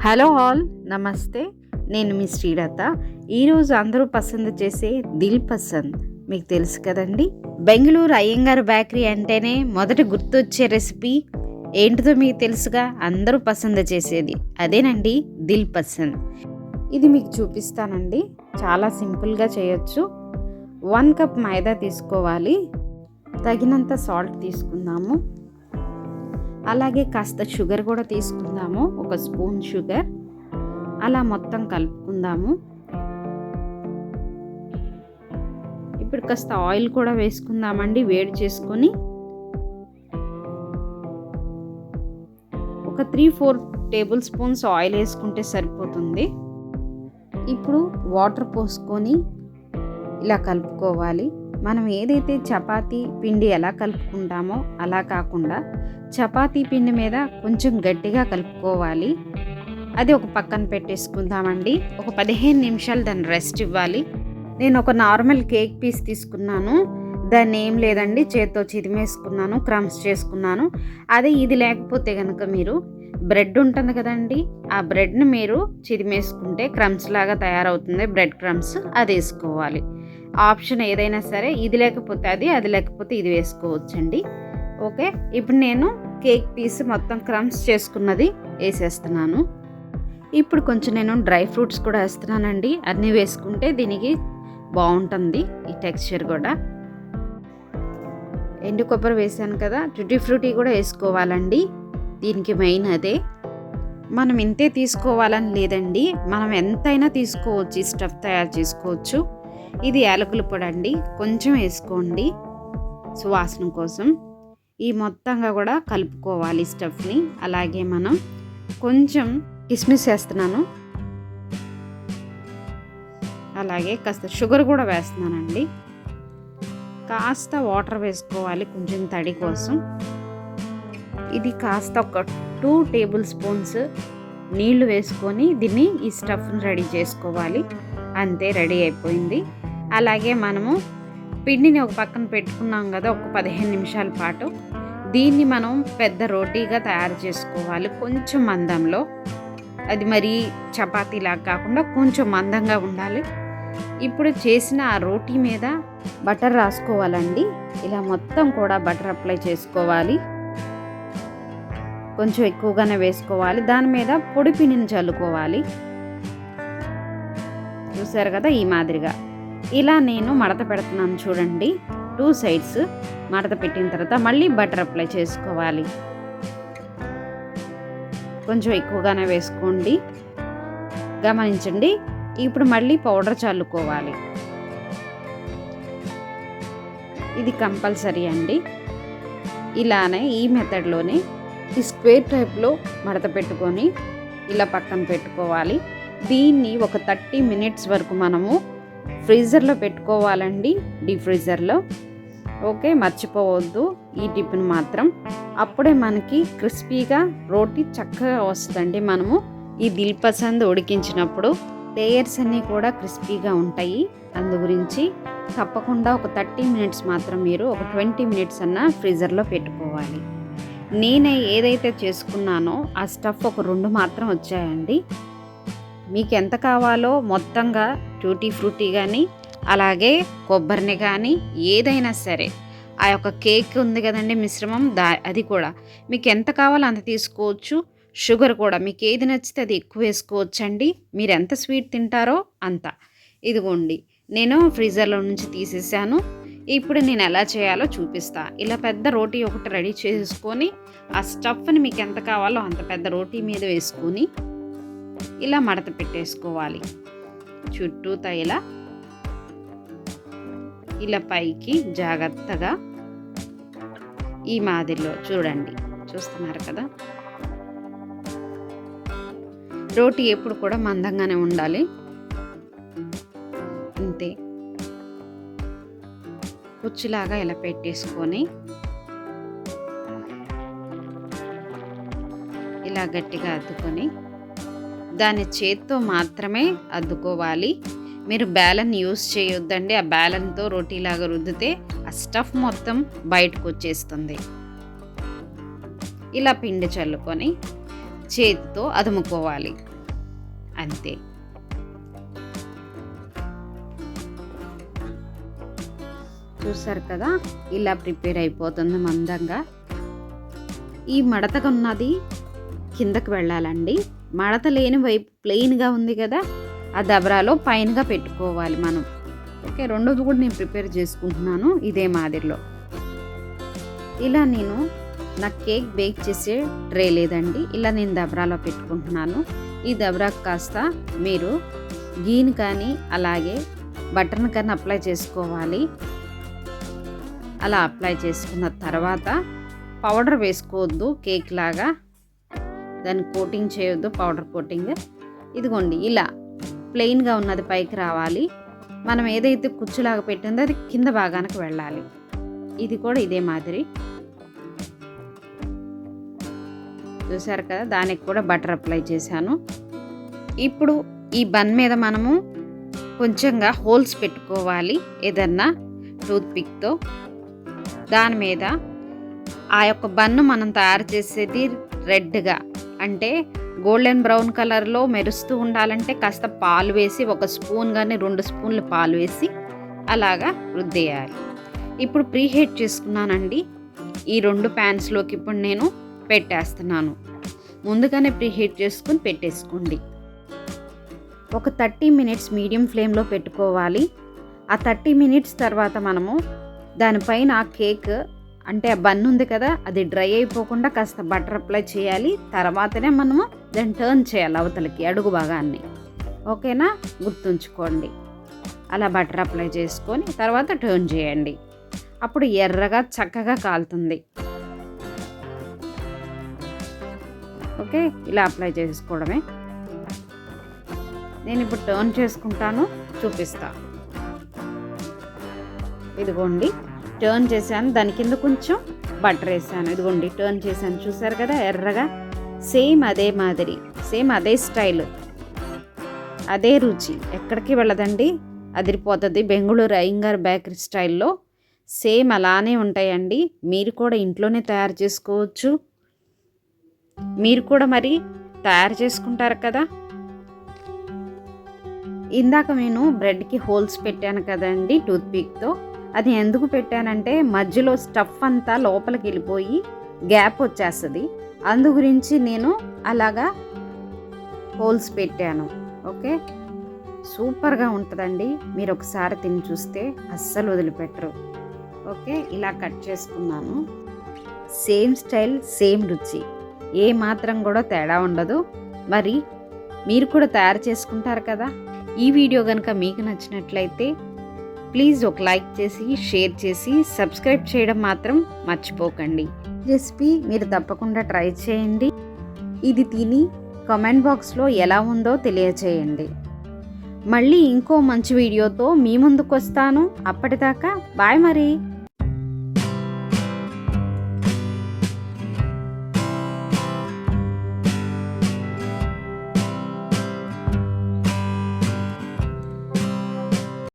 Hello all నమస్తే. నేను మీ శ్రీలత. ఈరోజు అందరూ పసంద్ చేసే దిల్ పసంద్ మీకు తెలుసు కదండి. బెంగళూరు అయ్యంగారు బేకరీ అంటేనే మొదట గుర్తొచ్చే రెసిపీ ఏంటిదో మీకు తెలుసుగా అందరూ పసంద చేసేది. అదేనండి దిల్ పసంద్. ఇది మీకు చూపిస్తానండి. చాలా సింపుల్గా చేయొచ్చు. వన్ కప్ మైదా తీసుకోవాలి. తగినంత సాల్ట్ తీసుకుందాము. అలాగే కాస్త షుగర్ కూడా తీసుకుందాము ఒక స్పూన్ షుగర్. అలా మొత్తం కలుపుకుందాము. ఇప్పుడు కాస్త ఆయిల్ కూడా వేసుకుందామండి వేడి చేసుకొని. ఒక three four table spoons oil వేసుకుంటే సరిపోతుంది. ఇప్పుడు వాటర్ పోసుకొని ఇలా కలుపుకోవాలి. మనం ఏదైతే చపాతీ పిండి ఎలా కలుపుకుంటామో అలా కాకుండా చపాతీ పిండి మీద కొంచెం గట్టిగా కలుపుకోవాలి. అది ఒక పక్కన పెట్టేసుకుందామండి. ఒక పదిహేను నిమిషాలు దాన్ని రెస్ట్ ఇవ్వాలి. నేను ఒక నార్మల్ కేక్ పీస్ తీసుకున్నాను. దాన్ని ఏం లేదండి చేత్తో చిదిమేసుకున్నాను క్రమ్స్ చేసుకున్నాను. అదే ఇది లేకపోతే కనుక మీరు బ్రెడ్ ఉంటుంది కదండి ఆ బ్రెడ్ని మీరు చిదిమేసుకుంటే క్రమ్స్ లాగా తయారవుతుంది బ్రెడ్ క్రమ్స్ అది వేసుకోవాలి. ఆప్షన్ ఏదైనా సరే ఇది లేకపోతే అది అది లేకపోతే ఇది వేసుకోవచ్చండి. ఓకే? ఇప్పుడు నేను కేక్ పీస్ మొత్తం క్రమ్స్ చేసుకున్నది వేసేస్తున్నాను. ఇప్పుడు కొంచెం నేను డ్రై ఫ్రూట్స్ కూడా వేస్తున్నానండి. అన్నీ వేసుకుంటే దీనికి బాగుంటుంది ఈ టెక్స్చర్ కూడా. ఎండు కొబ్బరి వేసాను కదా ట్యూటీ ఫ్రూటీ కూడా వేసుకోవాలండి. దీనికి మెయిన్ అదే. మనం ఇంతే తీసుకోవాలని లేదండి. మనం ఎంతైనా తీసుకోవచ్చు ఈ స్టఫ్ తయారు చేసుకోవచ్చు. ఇది యాలకుల పొడి అండి. కొంచెం వేసుకోండి. సువాసన కోసం ఈ మొత్తంగా కూడా కలుపుకోవాలి స్టఫ్ని. అలాగే మనం కొంచెం కిస్మిస్ వేస్తున్నాను. అలాగే కాస్త షుగర్ కూడా వేస్తున్నానండి. కాస్త వాటర్ వేసుకోవాలి కొంచెం తడి కోసం. ఇది కాస్త ఒక టూ టేబుల్ స్పూన్స్ నీళ్ళు వేసుకొని దీన్ని ఈ స్టఫ్ని రెడీ చేసుకోవాలి. అంతే రెడీ అయిపోయింది. అలాగే మనము పిండిని ఒక పక్కన పెట్టుకున్నాం కదా ఒక పదిహేను నిమిషాల పాటు. దీన్ని మనం పెద్ద రోటీగా తయారు చేసుకోవాలి. కొంచెం మందంలో. అది మరి చపాతీలాగా కాకుండా కొంచెం మందంగా ఉండాలి. ఇప్పుడు చేసిన ఆ రోటీ మీద బటర్ రాసుకోవాలండి. ఇలా మొత్తం కూడా బటర్ అప్లై చేసుకోవాలి. కొంచెం ఎక్కువగానే వేసుకోవాలి. దాని మీద పొడి పిండిని చల్లుకోవాలి. చూసారు కదా ఈ మాదిరిగా. ఇలా నేను మడత పెడుతున్నాను చూడండి. టూ సైడ్స్ మడత పెట్టిన తర్వాత మళ్ళీ బటర్ అప్లై చేసుకోవాలి. కొంచెం ఎక్కువగానే వేసుకోండి. గమనించండి ఇప్పుడు మళ్ళీ పౌడర్ చల్లుకోవాలి. ఇది కంపల్సరీ అండి. ఇలానే ఈ మెథడ్లోనే ఈ స్క్వేర్ టైప్లో మడత పెట్టుకొని ఇలా పక్కన పెట్టుకోవాలి. దీన్ని ఒక థర్టీ మినిట్స్ వరకు మనము ఫ్రీజర్లో పెట్టుకోవాలండి డీప్ ఫ్రీజర్లో. ఓకే మర్చిపోవద్దు ఈ టిప్ని మాత్రం. అప్పుడే మనకి క్రిస్పీగా రోటీ చక్కగా వస్తుందండి మనము. ఈ దిల్ పసంద్ ఉడికించినప్పుడు లేయర్స్ అన్నీ కూడా క్రిస్పీగా ఉంటాయి. అందు గురించి తప్పకుండా ఒక థర్టీ మినిట్స్ మాత్రం మీరు ఒక ట్వంటీ మినిట్స్ అన్న ఫ్రీజర్లో పెట్టుకోవాలి. నేను ఏదైతే చేసుకున్నానో ఆ స్టఫ్ ఒక రెండు మాత్రం వచ్చాయండి. మీకు ఎంత కావాలో మొత్తంగా టూటీ ఫ్రూటీ కానీ అలాగే కొబ్బరిని కానీ ఏదైనా సరే. ఆ యొక్క కేక్ ఉంది కదండి మిశ్రమం దా అది కూడా. మీకు ఎంత కావాలో అంత తీసుకోవచ్చు. షుగర్ కూడా మీకు ఏది నచ్చితే అది ఎక్కువ వేసుకోవచ్చు అండి మీరు ఎంత స్వీట్ తింటారో అంత. ఇదిగోండి నేను ఫ్రీజర్లో నుంచి తీసేసాను ఇప్పుడు నేను ఎలా చేయాలో చూపిస్తా. ఇలా పెద్ద రోటీ ఒకటి రెడీ చేసుకొని ఆ స్టఫ్ని మీకు ఎంత కావాలో అంత పెద్ద రోటీ మీద వేసుకొని ఇలా మడత పెట్టేసుకోవాలి. చుట్టూ తైల. ఇలా పైకి జాగ్రత్తగా ఈ మాదిరిలో చూడండి. చూస్తున్నారు కదా? రోటి ఎప్పుడు కూడా మందంగానే ఉండాలి. అంతే. కుచ్చిలాగా ఇలా పెట్టేసుకొని ఇలా గట్టిగా అద్దుకొని దాని చేత్తో మాత్రమే అద్దుకోవాలి. మీరు బ్యాలన్ యూస్ చేయొద్దండి. ఆ బ్యాలన్తో రోటీలాగా రుద్దితే ఆ స్టఫ్ మొత్తం బయటకు వచ్చేస్తుంది ఇలా పిండి చల్లుకొని చేతితో అదుముకోవాలి. అంతే. చూసారు కదా? ఇలా ప్రిపేర్ అయిపోతుంది మందంగా. ఈ మడతగా ఉన్నది కిందకు వెళ్ళాలండి. మడత లేని వైపు ప్లెయిన్గా ఉంది కదా ఆ దబరాలో పైనగా పెట్టుకోవాలి మనం. ఓకే రెండోది కూడా నేను ప్రిపేర్ చేసుకుంటున్నాను ఇదే మాదిరిలో. ఇలా నేను నా కేక్ బేక్ చేసే ట్రే లేదండి ఇలా నేను దబరాలో పెట్టుకుంటున్నాను. ఈ దబరాకు కాస్త మీరు గీని కానీ అలాగే బటర్ని కానీ అప్లై చేసుకోవాలి. అలా అప్లై చేసుకున్న తర్వాత పౌడర్ వేసుకోవద్దు కేక్ లాగా. దాన్ని కోటింగ్ చేయొద్దు పౌడర్ కోటింగ్. ఇదిగోండి ఇలా ప్లెయిన్గా ఉన్నది పైకి రావాలి. మనం ఏదైతే కుచ్చులాగా పెట్టిందో అది కింద భాగానికి వెళ్ళాలి. ఇది కూడా ఇదే మాదిరి. చూసారు కదా దానికి కూడా బటర్ అప్లై చేశాను. ఇప్పుడు ఈ బన్ మీద మనము కొంచెంగా హోల్స్ పెట్టుకోవాలి ఏదన్నా టూత్పిక్తో. దాని మీద ఆ యొక్క బన్ను మనం తయారు చేసేది రెడ్గా. అంటే గోల్డెన్ బ్రౌన్ కలర్లో మెరుస్తూ ఉండాలంటే కాస్త పాలు వేసి ఒక స్పూన్ కానీ రెండు స్పూన్లు పాలు వేసి అలాగా రుద్దేయాలి. ఇప్పుడు ప్రీహీట్ చేసుకున్నానండి. ఈ రెండు ప్యాన్స్లోకి ఇప్పుడు నేను పెట్టేస్తున్నాను. ముందుగానే ప్రీహీట్ చేసుకుని పెట్టేసుకోండి. ఒక థర్టీ మినిట్స్ మీడియం ఫ్లేమ్లో పెట్టుకోవాలి. ఆ థర్టీ మినిట్స్ తర్వాత మనము దానిపైన కేక్ అంటే ఆ బన్ ఉంది కదా అది డ్రై అయిపోకుండా కాస్త బటర్ అప్లై చేయాలి. తర్వాతనే మనము దాన్ని టర్న్ చేయాలి అవతలకి అడుగు భాగాన్ని. ఓకేనా? గుర్తుంచుకోండి. అలా బటర్ అప్లై చేసుకొని తర్వాత టర్న్ చేయండి. అప్పుడు ఎర్రగా చక్కగా కాలుతుంది. ఓకే? ఇలా అప్లై చేసుకోవడమే. నేను ఇప్పుడు టర్న్ చేసుకుంటాను చూపిస్తా. ఇదిగోండి. టర్న్ చేశాను. దాని కింద కొంచెం బటర్ వేసాను. ఇదిగోండి టర్న్ చేశాను. చూసారు కదా ఎర్రగా సేమ్ అదే మాదిరి సేమ్ అదే స్టైల్ అదే రుచి. ఎక్కడికి వెళ్ళదండి అదిరిపోతుంది. బెంగళూరు అయ్యంగార్ బేకరీ స్టైల్లో సేమ్ అలానే ఉంటాయండి. మీరు కూడా ఇంట్లోనే తయారు చేసుకోవచ్చు. మీరు కూడా మరి తయారు చేసుకుంటారు కదా. ఇందాక నేను బ్రెడ్కి హోల్స్ పెట్టాను కదండి టూత్పిక్తో. అది ఎందుకు పెట్టానంటే మధ్యలో స్టఫ్ అంతా లోపలికి వెళ్ళిపోయి గ్యాప్ వచ్చేస్తుంది. అందు గురించి నేను అలాగా హోల్స్ పెట్టాను. ఓకే? సూపర్గా ఉంటుందండి. మీరు ఒకసారి తిని చూస్తే అస్సలు వదిలిపెట్టరు. ఓకే? ఇలా కట్ చేసుకున్నాను. సేమ్ స్టైల్ సేమ్ రుచి. ఏ మాత్రం కూడా తేడా ఉండదు. మరి మీరు కూడా తయారు చేసుకుంటారు కదా? ఈ వీడియో కనుక మీకు నచ్చినట్లయితే ప్లీజ్ ఒక లైక్ చేసి షేర్ చేసి సబ్స్క్రైబ్ చేయడం మాత్రం మర్చిపోకండి. రెసిపీ మీరు తప్పకుండా ట్రై చేయండి. ఇది తిని కామెంట్ బాక్స్లో ఎలా ఉందో తెలియచేయండి. మళ్ళీ ఇంకో మంచి వీడియోతో మీ ముందుకు వస్తాను అప్పటిదాకా బాయ్ మరి.